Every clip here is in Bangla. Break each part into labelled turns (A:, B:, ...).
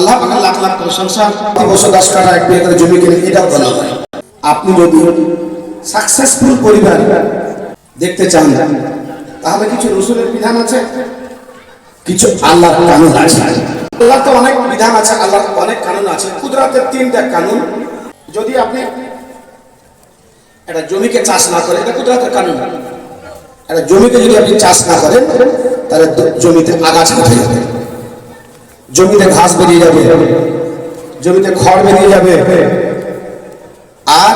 A: আল্লাহ পাকের লাখ লাখ প্রশংসা বছর দশ কাঠা এক বিঘা জমি কিনে, এটাও বলা হয়। আপনি যদি সাকসেসফুল পরিবার দেখতে চান, তাহলে কিছু রসুলের বিধান আছে, কিছু আল্লাহর কানুন আছে। আল্লাহ তো অনেক বিধান আছে, আল্লাহর অনেক কানুন আছে। কুদরাতের তিনটা কানুন। যদি আপনি একটা জমিকে চাষ না করেন, এটা কুদরাতের কানুন। একটা জমিকে যদি আপনি চাষ না করেন, তাহলে জমিতে আগাছা উঠে যাবে। জমিতে ঘাস বেরিয়ে যাবে, জমিতে খড় বেরিয়ে যাবে। আর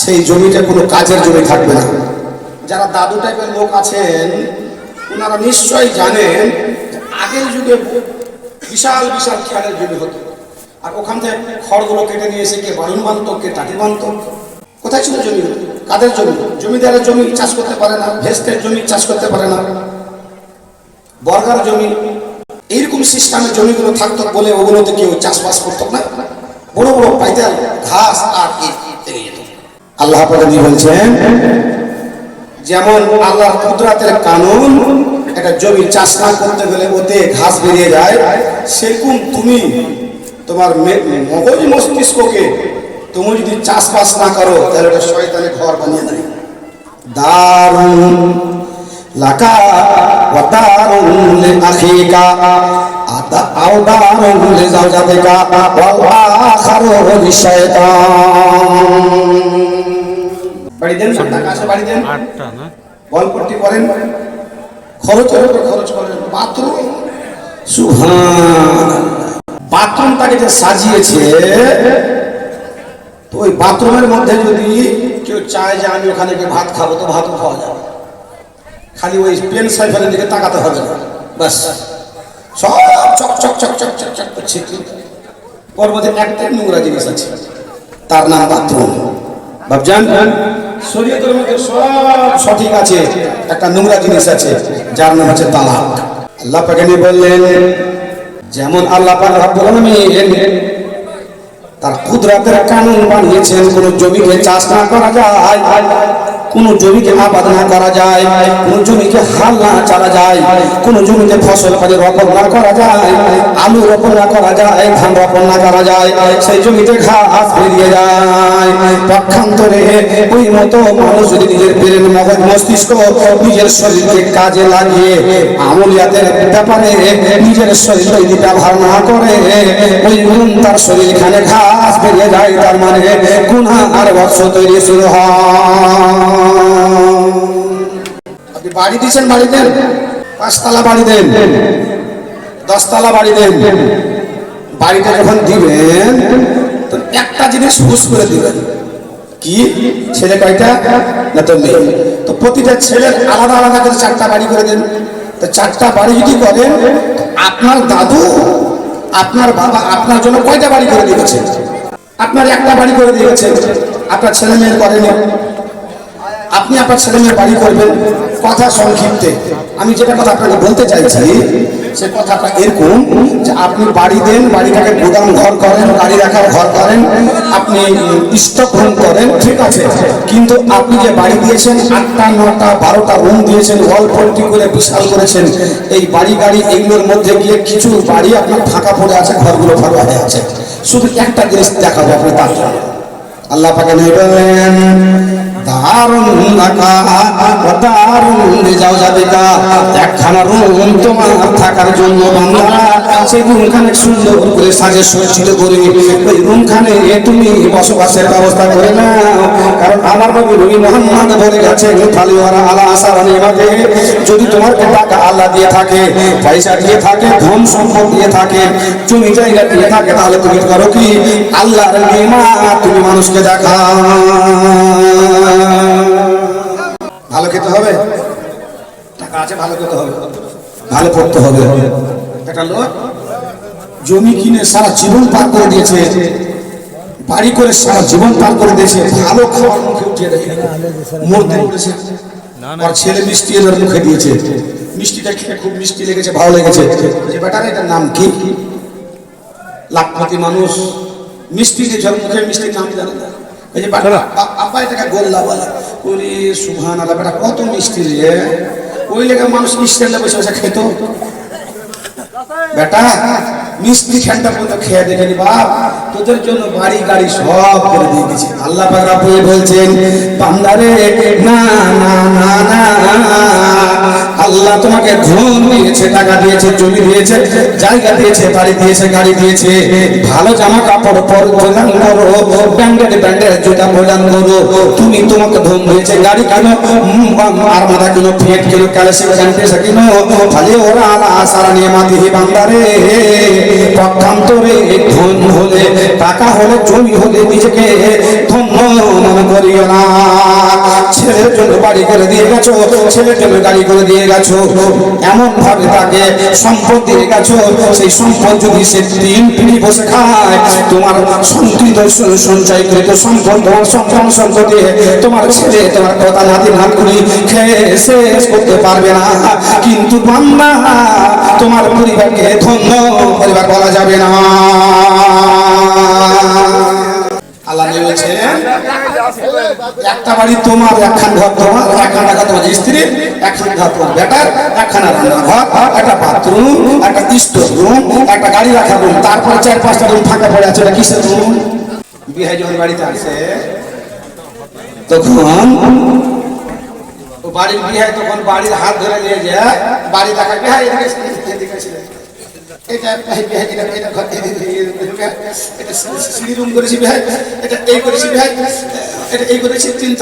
A: সেই জমিতে কোনো কাজের জমি থাকবে না। যারা দাদু টাইপের লোক আছেন ওনারা নিশ্চয়ই জানেন আগের যুগে বিশাল বিশাল খেয়ালের জমি হতো। আর ওখান থেকে খড়গুলো কেটে নিয়ে এসে কে বাড়ুন বানত, কে টাটি বানত। কোথায় ছিল জমি? কাদের জমি? জমিদারের জমি চাষ করতে পারে না, ভেস্তের জমি চাষ করতে পারে না। বর্গার জমি সিস্টেমে জমিগুলো থাকতো বলে ওগুলোতে কেউ চাষবাস করতো না। বড় বড় পাইতাল, ঘাস আর যেত আল্লাহ পাকি বলছেন, যেমন আল্লাহর কুদরাতের কানুন, একটা জমি চাষ না করতে গেলে ওতে ঘাস বেরিয়ে যায়, সেরকম তুমি তোমার মগজ মস্তিষ্ককে তুমি যদি চাষবাস না করো, তাহলে ওটা শয়তানের ঘর বানিয়ে দেয়। দারুণ, লাকা, ওয়া দারুণ আখিকা। দারুণ লি জাওজাতিকা ওয়া আখারু বাড়ি দেন টাকা আছে বাড়ি দেন।
B: আটটা
A: গল্পটি করেন। খরচ করে খরচ করেন। বাথরুম। বাথরুমটাকে যে সাজিয়েছে তো ওই বাথরুমের মধ্যে যদি কেউ চায় যে আমি ওখানে গিয়ে ভাত খাব তো ভাতও খাওয়া যাবে। খালি ওই পেন সাইফেলের দিকে তাকাতে হবে না। ব্যাস। সব চক চক চক চক চক চক করছে। ওর মধ্যে একটাই নোংরা জিনিস আছে। তার নাম বাথরুম। ভাবছেন শরীয়তের মধ্যে সব সঠিক আছে। একটা নোংরা জিনিস আছে, যার নাম হচ্ছে তালাক। আল্লাহ পাকে নিয়ে বললেন, যেমন আল্লাহ পাক রব্বুল আলামিন তার কুদরাতের কানুন বানিয়েছেন, কোন জমিকে চাষ না করা যায়। কোন জমিকে আবাদ না করা যায়, কোন জমিকে হাল না চালা যায়, কোন জমিতে ফসল কাজে রোপণ না করা যায়, আলু রোপণ না করা যায়, ধান রোপণ না করা যায়, সেই জমিতে ঘাস বেরিয়ে যায়। পক্ষান্তরে ওই মতো মানুষ যদি নিজের ব্রেন মগজ মস্তিষ্ক নিজের শরীরকে কাজে লাগিয়ে আমলিয়াতের ব্যাপারে নিজের শরীর যদি ব্যবহার না করে, ওই গুণ তার শরীরখানে ঘাস বেরিয়ে যায়, তার মানে গুণা আর বৎস তৈরি শুরু হয়। আপনি বাড়ি দিচ্ছেন বাড়ি দেন। পাঁচতলা বাড়ি দেন। দশতলা বাড়ি দেন। বাড়িটা যখন দিবেন, তো একটা জিনিস হুস করে দিবেন। কি? ছেলে কয়টা? না তো মেয়ে। তো প্রতিটা ছেলের আলাদা আলাদা করে চারটা বাড়ি করে দেন। তো চারটা বাড়ি যদি করেন, আপনার দাদু, আপনার বাবা, আপনার জন্য কয়টা বাড়ি করে দিয়েছে? আপনার একটা বাড়ি করে দিয়েছে। আপনার ছেলে মেয়ের করেনি। আপনি আপনার ছেলে মেয়ের বাড়ি করবেন কথা সংক্ষিপ্তে। আমি যেটা কথা আপনাকে বলতে চাইছি, সে কথাটা এরকম যে আপনি বাড়ি দেন, বাড়িটাকে গোদাম ঘর করেন, গাড়ি রাখার ঘর করেন, আপনি স্টক রুম করেন, ঠিক আছে? কিন্তু আপনি যে বাড়ি দিয়েছেন, আটটা, নটা, বারোটা রুম দিয়েছেন ওয়াল পল্টি করে বিশাল করেছেন, এই বাড়ি গাড়ি এগুলোর মধ্যে গিয়ে কিছু বাড়ি আপনার ফাঁকা পড়ে আছে, ঘরগুলো ফাঁকা হয়ে আছে। শুধু একটা জিনিস দেখাবো আপনি তার আল্লাহ পাকে নেবেন। একখানা রুম তোমার থাকার জন্য সুন্দর করে তুমি বসবাসের ব্যবস্থা করে নাও। কারণ আমার নবী নবী মোহাম্মদ বলে আমাকে যদি তোমার টাকা আল্লাহ দিয়ে থাকে, পয়সা দিয়ে থাকে, ধন সম্পদ দিয়ে থাকে, তুমি জায়গা দিয়ে থাকে, তাহলে তুমি করো কি? নিয়ামত তুমি মানুষকে দেখাও। ভালো খেতে হবে? টাকা আছে ভালো খেতে হবে। ভালো পড়তে হবে। একটা লোক জমি কিনে সারা জীবন পার করে দিয়েছে বাড়ি করে সারা জীবন পার করে দিয়েছে ভালো খাওয়ার মুখে উঠিয়ে দেয় মরতে উঠেছে আর ছেলে মিষ্টি এদের মুখে দিয়েছে। মিষ্টিটা খেয়ে খুব মিষ্টি লেগেছে ভালো লেগেছে। যে বেটার এটার নাম কি? লাখপতি মানুষ। মিষ্টি যে ঝড় মুখে মিষ্টির নাম জানে? না এই যে আব্বা এটাকে গোল্লা বলে। ওরে সুহান বেটা কত মিষ্টি রে। ওই লেগে মানুষ স্ট্যান্ডে বসে বসে খেত বেটা মিষ্টি খ্যানটা পর্যন্ত খেয়ে দেখেনি বাপ, তোদের জন্য বাড়ি, গাড়ি সব করে দিয়ে গেছি। আল্লাহ পাক বলছেন বান্দারে না না না না, আল্লাহ তোমাকে ধন দিয়েছে, টাকা দিয়েছে, জমি দিয়েছে, জায়গা দিয়েছে, বাড়ি দিয়েছে, গাড়ি দিয়েছে। ভালো জামা কাপড় পর প্রদান করো ব্যান্ডেড ব্যান্ডেড জুতা প্রদান করো তুমি তোমাকে ধন দিয়েছে, গাড়ি কেন আর মাথা কেন ফেট কেন, ক্যালেসি জানতে কিনো, খালি ওরা আলা সারা নিয়ে মাতি বান্দারে পক্ষান্তরে ধন হলে টাকা হলে জমি হলে নিজেকে মনে করিও না। ছেলের জন্য বাড়ি করে দিয়ে গেছো, ছেলের জন্য গাড়ি করে দিয়ে গেছো। এমন ভাবে তাকে সম্পদ দিয়ে গেছো, সেই সম্পদ যদি সে তিন পিড়ি বসে খায়, তোমার সঞ্চিত সঞ্চয়কৃত সম্পদ তোমার সন্তান সম্পদে তোমার ছেলে তোমার কথা নাতি নাতগুলি খেয়ে শেষ করতে পারবে না। কিন্তু বান্দা, তোমার পরিবারকে ধন্য পরিবার বলা যাবে না। আল্লাহ বলছে একটা বাড়ি তোমার একখান ঘর তোমার একখান টাকা তোমার স্ত্রী একখান ঘর তোমার বেটার একখানা রান্নাঘর একটা বাথরুম একটা স্টোর রুম একটা গাড়ি রাখার রুম তারপরে চার পাঁচটা রুম ফাঁকা পড়ে আছে ওটা কিসের রুম বিহাই যখন বাড়িতে আসে তখন বাড়ির বিহাই তখন বাড়ির হাত ধরে নিয়ে যায় বাড়ি দেখা বিহাই এদিকে এটা এটা রুম করেছি বিহাই এটা এই করেছি এটা এই করেছি তিন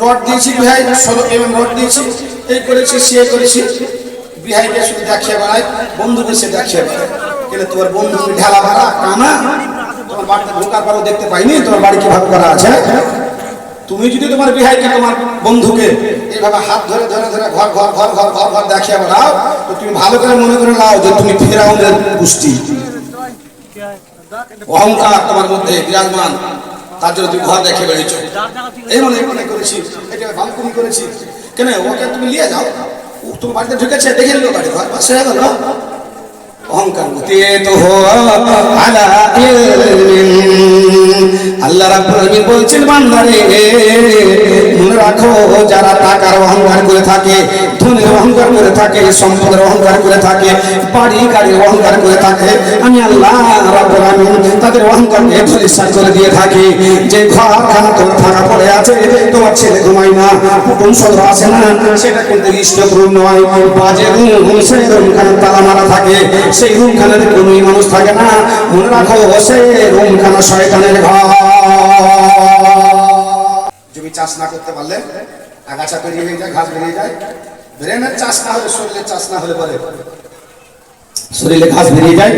A: রড দিয়েছি বিহাই দিয়েছি এই করেছি সে করেছি বিহাইকে শুধু বন্ধুকে সে তোমার বন্ধু ঢেলা ভাড়া কানা তোমার বাড়িতে ঢোকার পরও দেখতে পাইনি তোমার বাড়ি কি কীভাবে করা আছে তুমি যদি তোমার বিহাইকে, তোমার বন্ধুকে এইভাবে হাত ধরে ধরে ধরে, ঘর ঘর ঘর ঘর ঘর ঘর দেখিয়ে বেড়াও তো তুমি ভালো করে মনে করে নাও যে তুমি ফেরাউনের পুষ্টি অহংকার তোমার মধ্যে বিরাজমান, তার জন্য তুমি ঘর দেখে বেড়েছ। এই মনে মনে করেছি, এটা বালকুনি করেছি। কেন ওকে তুমি নিয়ে যাও? তোমার বাড়িতে ঢুকেছে, দেখে নিল বাড়ি, ঘর হয়ে গেল। অহংকার আল্লাহ রাব্বুল বলছেন, বান্দারে, মনে রাখো, যারা টাকার থাকে, ধনের অহংকার করে থাকে, সম্পদের অহংকার করে থাকে, বাড়ি গাড়ির অহংকার করে থাকে, আমি আল্লাহ রাব্বুল আলামিন তাদের অহংকারকে ধরিসার করে দিয়ে থাকি। যে ফাঁকা পড়ে আছে, তোমার ছেলে ঘুমায় না কুটুম সদর আসে না, সেটা কিন্তু ইষ্টক রুম নয়। বাজে রুম মারা থাকে। সেই রুমখানাতে কোনো মানুষ থাকে না। মনে রাখো সেই রুমখানা শয়তানের ঘর। জমি চাষ না করতে পারলে, আগাছা বেরিয়ে হয়ে যায়, ঘাস বেরিয়ে যায়। ব্রেনের চাষ না হলে শরীরে চাষ না হলে পরে? শরীরে ঘাস বেরিয়ে যায়।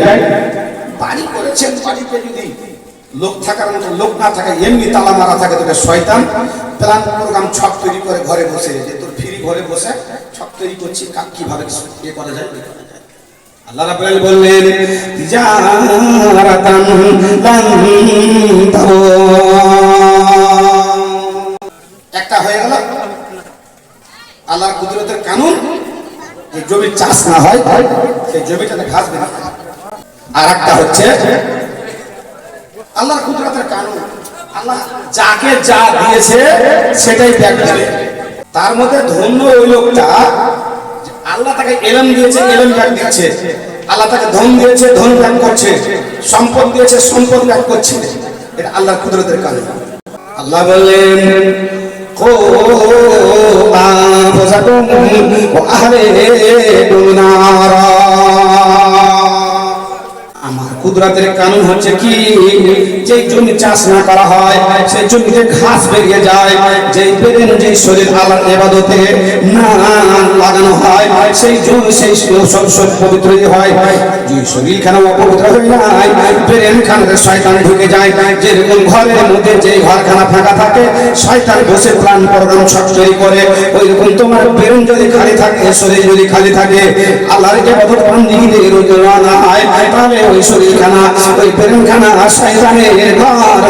A: বাড়ি করেছেন বাড়িতে যদি লোক থাকার মতো, লোক না থাকে, এমনি তালা মারা থাকে তোকে শয়তান। প্ল্যান প্রোগ্রাম ছক তৈরি করে ঘরে বসে, যে তোর ফ্রি ঘরে বসে ছক তৈরি করছি, কাক কীভাবে ইয়ে করা যায়। আল্লাহ রাব্বুল বললেন তাবুর। একটা হয়ে গেল। আল্লাহর কুদরতের কানুন, যে জমি চাষ না হয়, সেই জমিটাতে ঘাস বের আর একটা হচ্ছে, আল্লাহর কুদরতের কানুন। আল্লাহ যাকে যা দিয়েছে, সেটাই ত্যাগ তার মধ্যে ধন্য ওই লোকটা আল্লাহ তাকে এলম দিয়েছে এলম ত্যাগ দিচ্ছে। আল্লাহ তাকে ধন দিয়েছে, ধন ত্যাগ করছে। সম্পদ দিয়েছে, সম্পদ ত্যাগ করছে। এটা আল্লাহর কুদরতের কাজ। আল্লাহ বলেন কো আহারে আমার কুদরতের কানুন হচ্ছে কি? যে জমি চাষ না করা হয়, সেই জমিতে ঘাস বেরিয়ে যায়, যেই বেরেন, যেই শরীর আল্লাহ এবাদতে না লাগানো হয়, সেই জমি, সেই সব সব পবিত্র হয় যে শরীর খানা অপবিত্র হয়ে যায়, বেরেন খানাতে শয়তান ঢুকে যায়, যেরকম ঘরের মধ্যে যে ঘরখানা ফাঁকা থাকে, শয়তান বসে প্রাণ প্রোগ্রাম সব তৈরি করে ওই রকম তোমার বেরেন যদি খালি থাকে, শরীর যদি খালি থাকে, আল্লাহর ইবাদত বান্দিগিতে রোজা না হয়, তাহলে ওই শরীরখানা ওই শয়তানের ঘর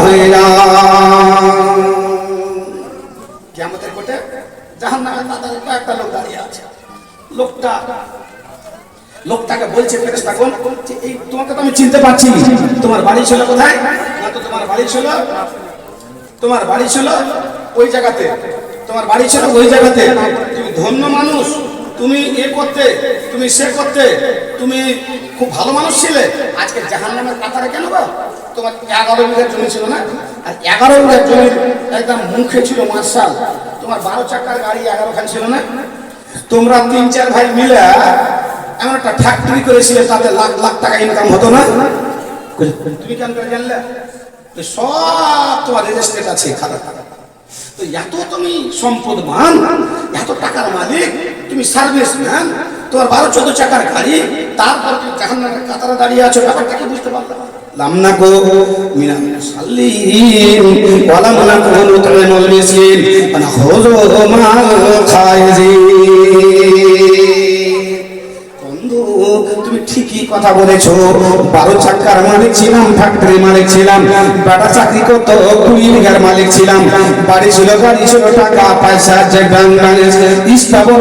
A: তোমাকে তো আমি চিনতে পারছি তোমার বাড়ি ছিল কোথায়? তোমার বাড়ি ছিল, তোমার বাড়ি ছিল ওই জায়গাতে। তোমার বাড়ি ছিল ওই জায়গাতে। তুমি ধন্য মানুষ। তুমি এ করতে, তুমি সে করতে, তুমি খুব ভালো মানুষ ছিলে। আজকে জাহান নামের কাতারে কেন গো? তোমার এগারো বিঘা জমি ছিল না? আর এগারো বিঘা জমির একদম মুখে ছিল মার্শাল। তোমার বারো চাকার গাড়ি এগারো খান ছিল না? তোমরা তিন, চার ভাই মিলে এমন একটা ফ্যাক্টরি করেছিলে, তাতে লাখ লাখ টাকা ইনকাম হতো না? তুমি কেন করে জানলে? সব তোমার রেজিস্ট্রেট আছে, খাতা। তো এত তুমি সম্পদমান এত টাকার মালিক তুমি সার্ভিস ম্যান তোমার বারো, চোদ্দ চাকার গাড়ি, তারপর তুমি জাহান্নামের কাতারে দাঁড়িয়ে আছো, ব্যাপারটা কি বুঝতে পারলাম? লামনা কো মিনা কথা বলেছ? বারো চাকার মালিক ছিলাম ফ্যাক্টরি মালিক ছিলাম, বেটা চাকরি করত, কুড়ি বিঘার মালিক ছিলাম। বাড়ি ছিল গাড়ি ছিল, টাকা, পয়সা, যে ব্যাংক ব্যালেন্স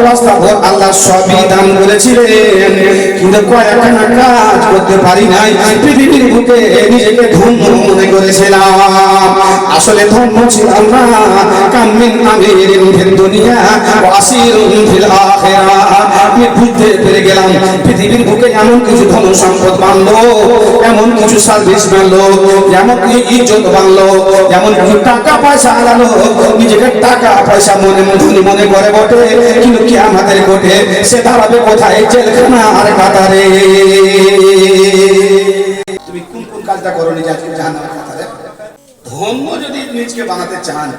A: রাস্তাবর আল্লাহ সবই দান করেছিলেন। কিন্তু কয়েকখানা কাজ করতে পারি নাই, পৃথিবীর বুকে নিজেকে ধন্য মনে করেছিলাম। আসলে ধন্য ছিলাম না, কামিন আমিরিন ফিল দুনিয়া, ওয়াসিরুন ফিল আমি বুঝতে পেরে গেলাম, পৃথিবীর বুকে এমন কিছু ধন সম্পদ বানলো এমন কিছু সার্ভিস বানলো এমন কিছু ইজ্জত বানলো এমন কিছু টাকা পয়সা আলালো নিজেকে টাকা পয়সা মনে মনে মনে করে বটে, কিন্তু কি আমাদের কোটে সে দাঁড়াবে কোথায়? জেলখানা আর কাতারে। তুমি কোন কোন কাজটা করো নিজে আজকে জাহান্নামের কাতারে? যদি নিজকে বানাতে চান,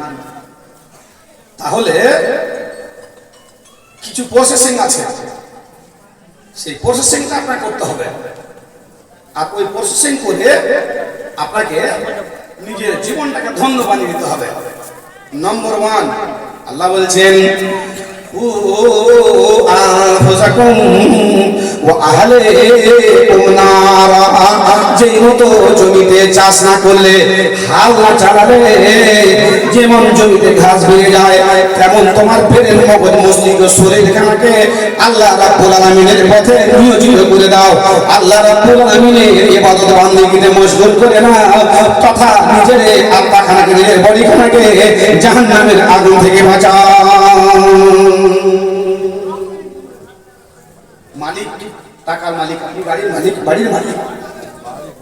A: তাহলে কিছু প্রসেসিং আছে। সেই প্রসেসিংটা আপনাকে করতে হবে। আর ওই প্রসেসিং করে আপনাকে নিজের জীবনটাকে ধন্য বানিয়ে দিতে হবে। নম্বর ওয়ান আল্লাহ বলছেন জমিতে চাষ না করলে জমিতে ঘাস যায় আল্লাহ রাব্বুল পথে নিয়োজিত করে দাও। আল্লাহ রাব্বুল আলামিনের করে না তথা নিজের আত্মা খানাকে নিজের আগুন থেকে বাঁচাও মালিক টাকার মালিক, আপনি গাড়ির মালিক, বাড়ির মালিক,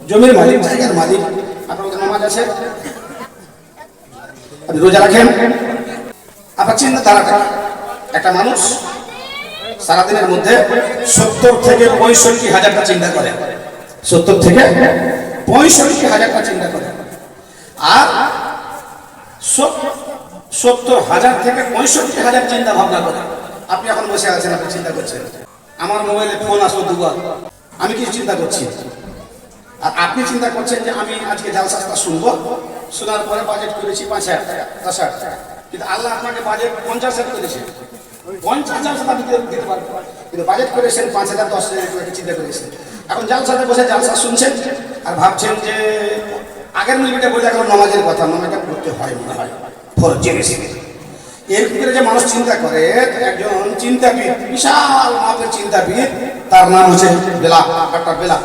A: জমির মালিক, জায়গার মালিক, আপনার নামাজ আছে? আপনি রোজা রাখেন? আপনার চিন্তাধারাটা একটা মানুষ সারাদিনের মধ্যে সত্তর থেকে পঁয়ষট্টি হাজারটা চিন্তা করে। সত্তর থেকে পঁয়ষট্টি হাজারটা চিন্তা করে। আর সত্তর হাজার থেকে পঁয়ষট্টি হাজার চিন্তা ভাবনা করে। আপনি এখন বসে আছেন, আপনি চিন্তা করছেন। আমার মোবাইলে ফোন আসলো দুবার। আমি কিছু চিন্তা করছি। আর আপনি চিন্তা করছেন যে আমি আজকে জালসাস্তা শুনব? শোনার পরে বাজেট করেছি পাঁচ হাজার টাকা, দশ হাজার টাকা। কিন্তু আল্লাহ আপনাকে বাজেট পঞ্চাশ হাজার করেছে পঞ্চাশ হাজার টাকা দিতে দিতে কিন্তু বাজেট করেছেন পাঁচ হাজার, দশ হাজার চিন্তা করেছেন। এখন জালসাতে বসে জালসা শুনছেন আর ভাবছেন যে আগের মিনিটে বলে এখন নমাজের কথা। নমাজটা করতে হয় মনে হয়। ফরজ জিনিস এর ভিতরে যে মানুষ চিন্তা করে একজন চিন্তাবিদ, বিশাল মাপের চিন্তাবিদ, তার নাম হচ্ছে বেলা ডক্টর বেলা